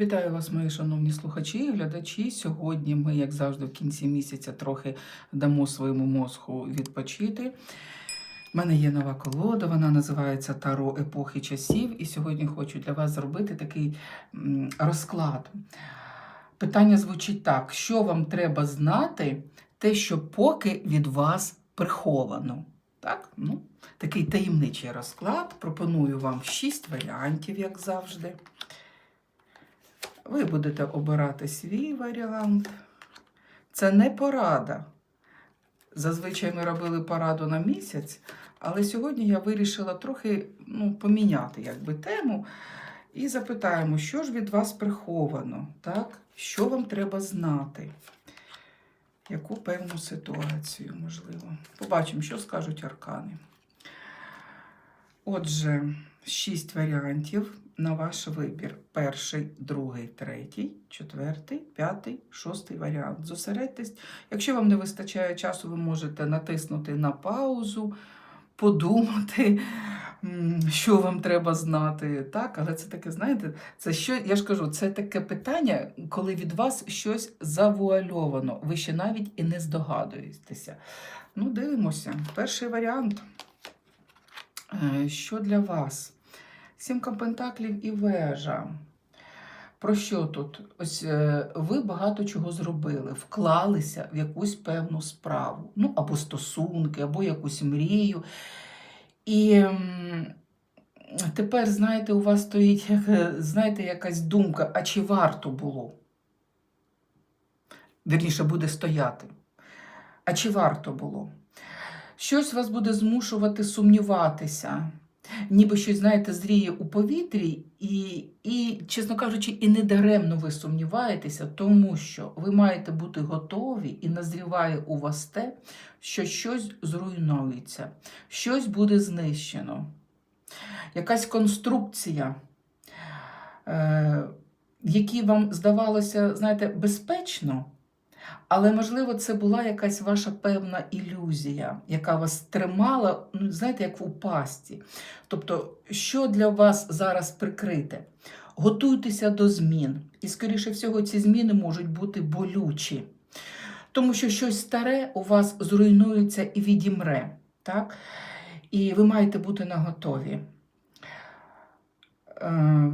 Вітаю вас, мої шановні слухачі і глядачі. Сьогодні ми, як завжди, в кінці місяця трохи дамо своєму мозку відпочити. У мене є нова колода, вона називається Таро епохи часів. І сьогодні хочу для вас зробити такий розклад. Питання звучить так: що вам треба знати, те, що поки від вас приховано? Так? Ну, такий таємничий розклад. Пропоную вам шість варіантів, як завжди. Ви будете обирати свій варіант. Це не порада. Зазвичай ми робили пораду на місяць, але сьогодні я вирішила трохи ну, поміняти якби, тему і запитаємо, що ж від вас приховано, так? що вам треба знати, яку певну ситуацію, можливо. Побачимо, що скажуть аркани. Отже, шість варіантів на ваш вибір. Перший, другий, третій, четвертий, п'ятий, шостий варіант. Зосередьтесь. Якщо вам не вистачає часу, ви можете натиснути на паузу, подумати, що вам треба знати. Так, але це таке, знаєте, це що, я ж кажу, це таке питання, коли від вас щось завуальовано. Ви ще навіть і не здогадуєтеся. Ну, дивимося. Перший варіант. Е, Що для вас? Сімка пентаклів і вежа. Про що тут? Ось е, ви багато чого зробили, вклалися в якусь певну справу, ну або стосунки, або якусь мрію. І тепер, знаєте, у вас стоїть, е, знаєте, якась думка, а чи варто було? Вірніше буде стояти. А чи варто було? Щось вас буде змушувати сумніватися ніби щось, знаєте, зріє у повітрі, і, і, чесно кажучи, і не даремно ви сумніваєтеся, тому що ви маєте бути готові і назріває у вас те, що щось зруйнується, щось буде знищено. Якась конструкція, е, які вам здавалося, знаєте, безпечно. Але, можливо, це була якась ваша певна ілюзія, яка вас тримала, ну, знаєте, як у пасті. Тобто, що для вас зараз прикрите? Готуйтеся до змін. І, скоріше всього, ці зміни можуть бути болючі. Тому що щось старе у вас зруйнується і відімре. Так? І ви маєте бути наготові. Е,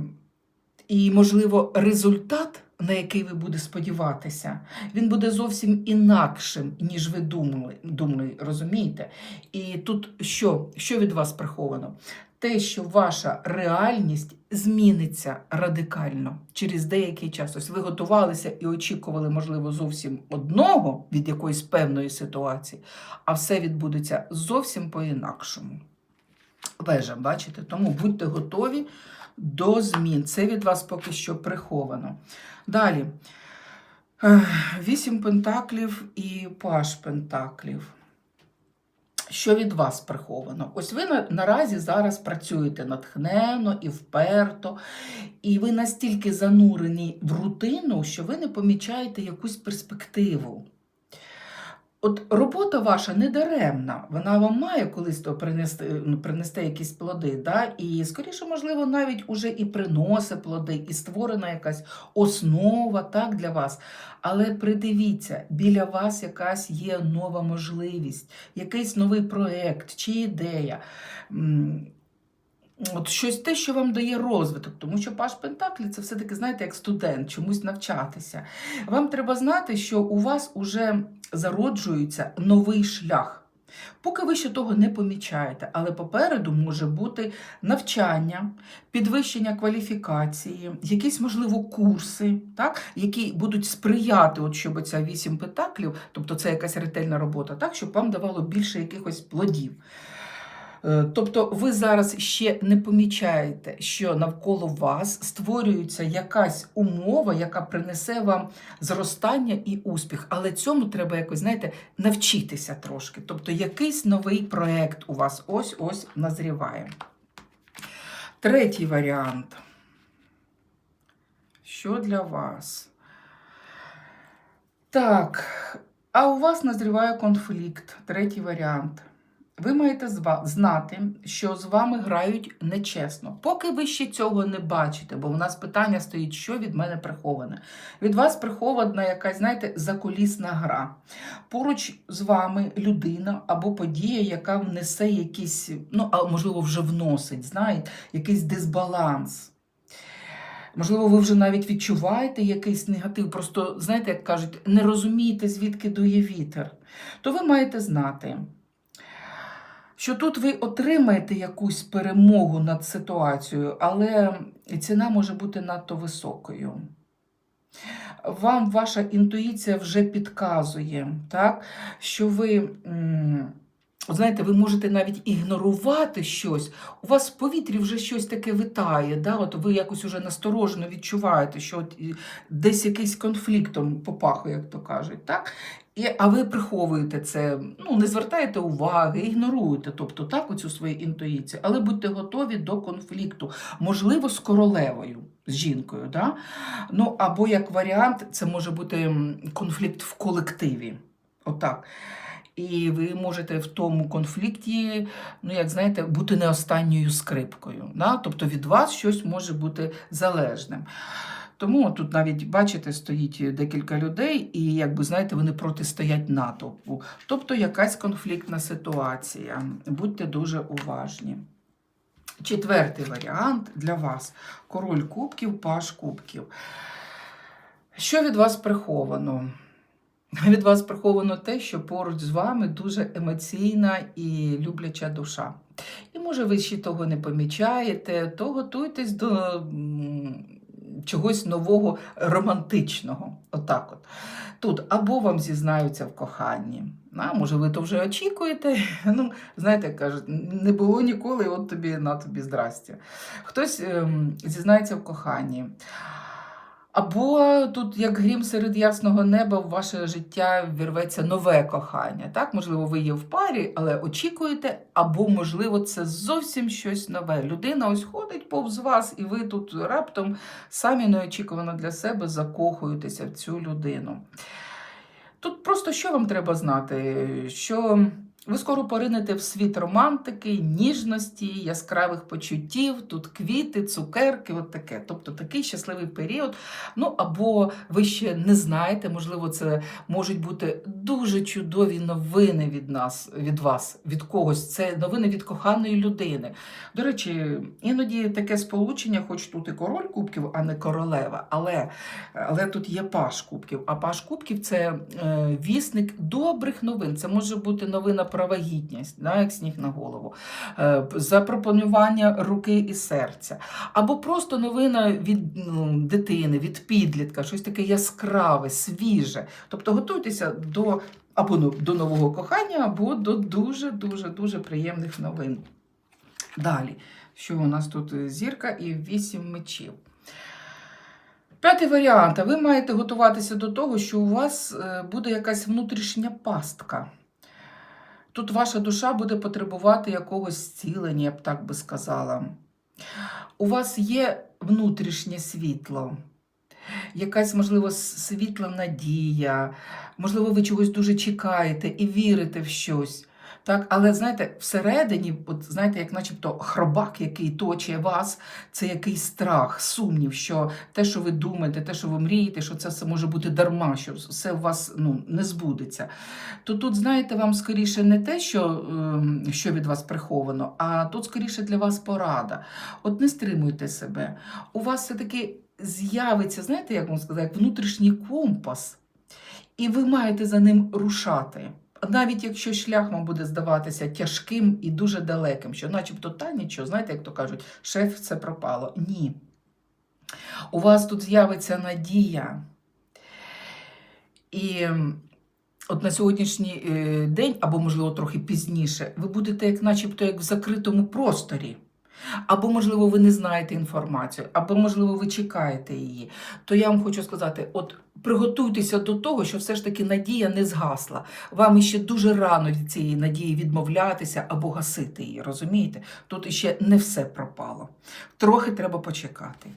І, можливо, результат на який ви будете сподіватися, він буде зовсім інакшим, ніж ви думали, думали, розумієте? І тут що? Що від вас приховано? Те, що ваша реальність зміниться радикально через деякий час. Ось ви готувалися і очікували, можливо, зовсім одного від якоїсь певної ситуації, а все відбудеться зовсім по-інакшому. Вежа, бачите? Тому будьте готові до змін. Це від вас поки що приховано. Далі. Вісім пентаклів і паш пентаклів. Що від вас приховано? Ось ви наразі зараз працюєте натхненно і вперто, і ви настільки занурені в рутину, що ви не помічаєте якусь перспективу. От робота ваша не даремна, вона вам має колись то принести, принести якісь плоди. Да? І, скоріше, можливо, навіть уже і приносить плоди, і створена якась основа так, для вас. Але придивіться, біля вас якась є нова можливість, якийсь новий проєкт чи ідея. От щось те, що вам дає розвиток, тому що Паш Пентаклі це все-таки, знаєте, як студент, чомусь навчатися. Вам треба знати, що у вас уже зароджується новий шлях. Поки ви ще того не помічаєте, але попереду може бути навчання, підвищення кваліфікації, якісь, можливо, курси, так, які будуть сприяти, от щоб ця вісім пентаклів, тобто це якась ретельна робота, так, щоб вам давало більше якихось плодів. Е, Тобто ви зараз ще не помічаєте, що навколо вас створюється якась умова, яка принесе вам зростання і успіх. Але цьому треба якось, знаєте, навчитися трошки. Тобто якийсь новий проєкт у вас ось-ось назріває. Третій варіант. Що для вас? Так, а у вас назріває конфлікт. Третій варіант. Ви маєте знати, що з вами грають нечесно. Поки ви ще цього не бачите, бо в нас питання стоїть, що від мене приховане. Від вас прихована якась, знаєте, закулісна гра. Поруч з вами людина або подія, яка внесе якісь, ну, а можливо, вже вносить, знаєте, якийсь дисбаланс. Можливо, ви вже навіть відчуваєте якийсь негатив, просто, знаєте, як кажуть, не розумієте, звідки дує вітер. То ви маєте знати, що тут ви отримаєте якусь перемогу над ситуацією, але ціна може бути надто високою. Вам ваша інтуїція вже підказує, так, що ви. Знаєте, ви можете навіть ігнорувати щось. У вас в повітрі вже щось таке витає. Да? От ви якось уже насторожено відчуваєте, що от десь якийсь конфліктом попахує, як то кажуть. Так? А ви приховуєте це, ну, не звертаєте уваги, ігноруєте, тобто так, оцю свою інтуїцію, але будьте готові до конфлікту, можливо, з королевою, з жінкою. Да? Ну, або як варіант, це може бути конфлікт в колективі. Отак. І ви можете в тому конфлікті, ну як знаєте, бути не останньою скрипкою. Да? Тобто від вас щось може бути залежним. Тому тут навіть, бачите, стоїть декілька людей, і, якби знаєте, вони протистоять натовпу. Тобто якась конфліктна ситуація. Будьте дуже уважні. Четвертий варіант для вас: король кубків, паш кубків. Що від вас приховано? Від вас приховано те, що поруч з вами дуже емоційна і любляча душа. І може ви ще того не помічаєте, то готуйтесь до чогось нового романтичного. Отак от. Тут або вам зізнаються в коханні. А може, ви то вже очікуєте? Ну, знаєте, кажуть, не було ніколи, от тобі на тобі здрастя. Хтось ем, зізнається в коханні. Або тут, як грім серед ясного неба, в ваше життя вірветься нове кохання. Так, можливо, ви є в парі, але очікуєте, або, можливо, це зовсім щось нове. Людина ось ходить повз вас, і ви тут раптом самі неочікувано для себе закохуєтеся в цю людину. Тут просто що вам треба знати? Що ви скоро поринете в світ романтики, ніжності, яскравих почуттів, тут квіти, цукерки, от таке. Тобто такий щасливий період. Ну або ви ще не знаєте, можливо, це можуть бути дуже чудові новини від нас, від вас, від когось. Це новини від коханої людини. До речі, іноді таке сполучення, хоч тут і король кубків, а не королева, але, але тут є паш кубків. А паш кубків це е, вісник добрих новин. Це може бути новина про вагітність, да, як сніг на голову, е, запропонування руки і серця. Або просто новина від ну, дитини, від підлітка, щось таке яскраве, свіже. Тобто готуйтеся до або ну, до нового кохання, або до дуже-дуже дуже приємних новин. Далі, що у нас тут зірка і вісім мечів. П'ятий варіант. Ви маєте готуватися до того, що у вас е, буде якась внутрішня пастка. Тут ваша душа буде потребувати якогось зцілення, я б так би сказала. У вас є внутрішнє світло, якась, можливо, світла надія, можливо, ви чогось дуже чекаєте і вірите в щось. Так, але знаєте, всередині, от знаєте, як начебто хробак, який точить вас, це якийсь страх, сумнів, що те, що ви думаєте, те, що ви мрієте, що це все може бути дарма, що все у вас ну, не збудеться. То тут, знаєте, вам скоріше не те, що, ем, що від вас приховано, а тут скоріше для вас порада. От не стримуйте себе. У вас все-таки з'явиться, знаєте, як вам сказати, як внутрішній компас, і ви маєте за ним рушати. Навіть якщо шлях вам буде здаватися тяжким і дуже далеким, що начебто та нічого, знаєте, як то кажуть, шеф, це пропало. Ні. У вас тут з'явиться надія. І от на сьогоднішній е, день, або, можливо, трохи пізніше, ви будете як начебто як в закритому просторі. Або, можливо, ви не знаєте інформацію, або, можливо, ви чекаєте її. То я вам хочу сказати: от приготуйтеся до того, що все ж таки надія не згасла. Вам іще дуже рано від цієї надії відмовлятися або гасити її. Розумієте? Тут іще не все пропало. Трохи треба почекати.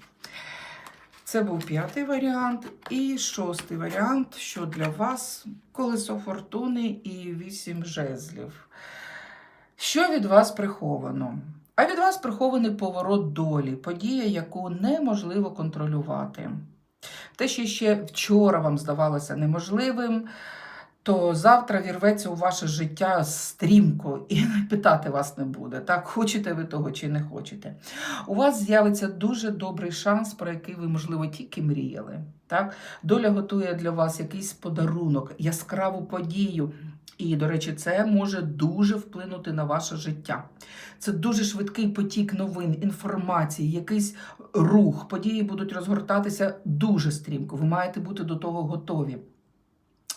Це був п'ятий варіант. І шостий варіант, що для вас колесо фортуни і вісім жезлів. Що від вас приховано? А від вас прихований поворот долі, подія, яку неможливо контролювати. Те, що ще вчора вам здавалося неможливим, то завтра вірветься у ваше життя стрімко і питати вас не буде. Так, хочете ви того чи не хочете. У вас з'явиться дуже добрий шанс, про який ви, можливо, тільки мріяли. Так? Доля готує для вас якийсь подарунок, яскраву подію. І, до речі, це може дуже вплинути на ваше життя. Це дуже швидкий потік новин, інформації, якийсь рух. Події будуть розгортатися дуже стрімко. Ви маєте бути до того готові.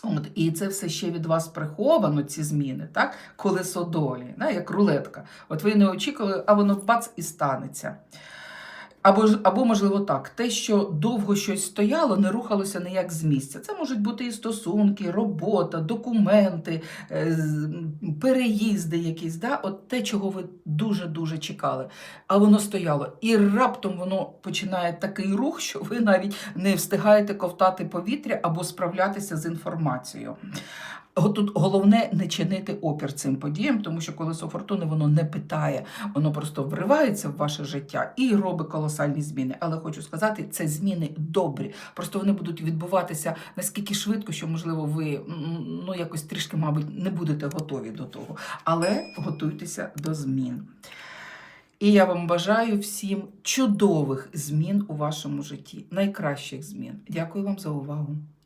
От, і це все ще від вас приховано, ці зміни, так? колесо долі, да? як рулетка. От ви не очікували, а воно бац і станеться. Або, або, можливо, так, те, що довго щось стояло, не рухалося ніяк з місця. Це можуть бути і стосунки, робота, документи, е, переїзди якісь. Да? От те, чого ви дуже-дуже чекали. А воно стояло. І раптом воно починає такий рух, що ви навіть не встигаєте ковтати повітря або справлятися з інформацією. Тут головне не чинити опір цим подіям, тому що колесо фортуни воно не питає, воно просто вривається в ваше життя і робить колосальні зміни. Але хочу сказати, це зміни добрі. Просто вони будуть відбуватися наскільки швидко, що можливо ви ну якось трішки, мабуть, не будете готові до того. Але готуйтеся до змін. І я вам бажаю всім чудових змін у вашому житті, найкращих змін. Дякую вам за увагу.